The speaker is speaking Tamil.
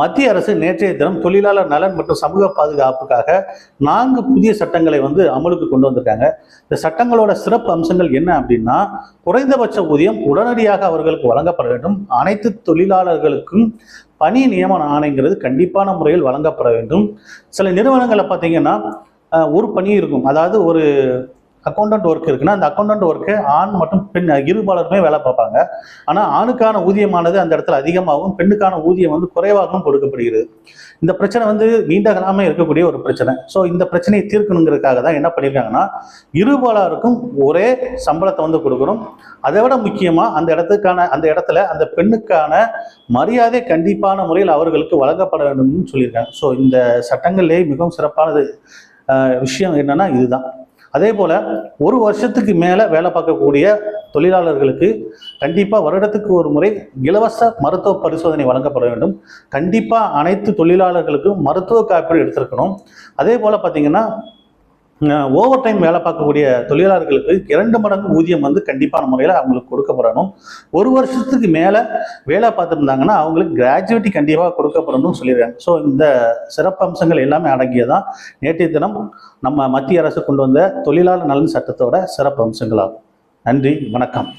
மத்திய அரசு நேற்றைய தினம் தொழிலாளர் நலன் மற்றும் சமூக பாதுகாப்புக்காக நான்கு புதிய சட்டங்களை வந்து அமலுக்கு கொண்டு வந்திருக்காங்க. இந்த சட்டங்களோட சிறப்பு அம்சங்கள் என்ன அப்படின்னா குறைந்தபட்ச ஊதியம் உடனடியாக அவர்களுக்கு வழங்கப்பட வேண்டும். அனைத்து தொழிலாளர்களுக்கும் பணி நியமன ஆணைங்கிறது கண்டிப்பான முறையில் வழங்கப்பட வேண்டும். சில நிறுவனங்களை பார்த்தீங்கன்னா ஒரு பணி இருக்கும். அதாவது ஒரு அக்கௌண்டன்ட் ஒர்க் இருக்குன்னா அந்த அக்கௌண்டன்ட் ஒர்க்கு ஆண் மற்றும் பெண் இருபாலருமே வேலை பார்ப்பாங்க. ஆனால் ஆணுக்கான ஊதியமானது அந்த இடத்துல அதிகமாகவும் பெண்ணுக்கான ஊதியம் வந்து குறைவாகவும் கொடுக்கப்படுகிறது. இந்த பிரச்சனை வந்து நீண்ட காலமாக இருக்கக்கூடிய ஒரு பிரச்சனை. ஸோ இந்த பிரச்சனையை தீர்க்கணுங்கிறதுக்காக தான் என்ன பண்ணியிருக்காங்கன்னா இருபாலருக்கும் ஒரே சம்பளத்தை வந்து கொடுக்கணும். அதை விட முக்கியமாக அந்த இடத்துக்கான அந்த இடத்துல அந்த பெண்ணுக்கான மரியாதை கண்டிப்பான முறையில் அவர்களுக்கு வழங்கப்பட வேண்டும்னு சொல்லியிருக்காங்க. ஸோ இந்த சட்டங்களிலே மிகவும் சிறப்பானது விஷயம் என்னன்னா இதுதான். அதே போல் ஒரு வருஷத்துக்கு மேலே வேலை பார்க்கக்கூடிய தொழிலாளர்களுக்கு கண்டிப்பாக வருடத்துக்கு ஒரு முறை இலவச மருத்துவ பரிசோதனை வழங்கப்பட வேண்டும். கண்டிப்பாக அனைத்து தொழிலாளர்களுக்கும் மருத்துவ காப்பீடு எடுத்திருக்கணும். அதே போல் பார்த்தீங்கன்னா ஓவர் டைம் வேலை பார்க்கக்கூடிய தொழிலாளர்களுக்கு இரண்டு மடங்கு ஊதியம் வந்து கண்டிப்பான முறையில் அவங்களுக்கு கொடுக்கப்படணும் ஒரு வருஷத்துக்கு மேலே வேலை பார்த்துருந்தாங்கன்னா அவங்களுக்கு கிராஜுவேட்டி கண்டிப்பாக கொடுக்கப்படணும்னு சொல்லிடுறாங்க ஸோ இந்த சிறப்பு அம்சங்கள் எல்லாமே அடங்கியதான் நேற்றைய தினம் நம்ம மத்திய அரசு கொண்டு வந்த தொழிலாளர் நலன் சட்டத்தோட சிறப்பு அம்சங்களாகும் நன்றி வணக்கம்.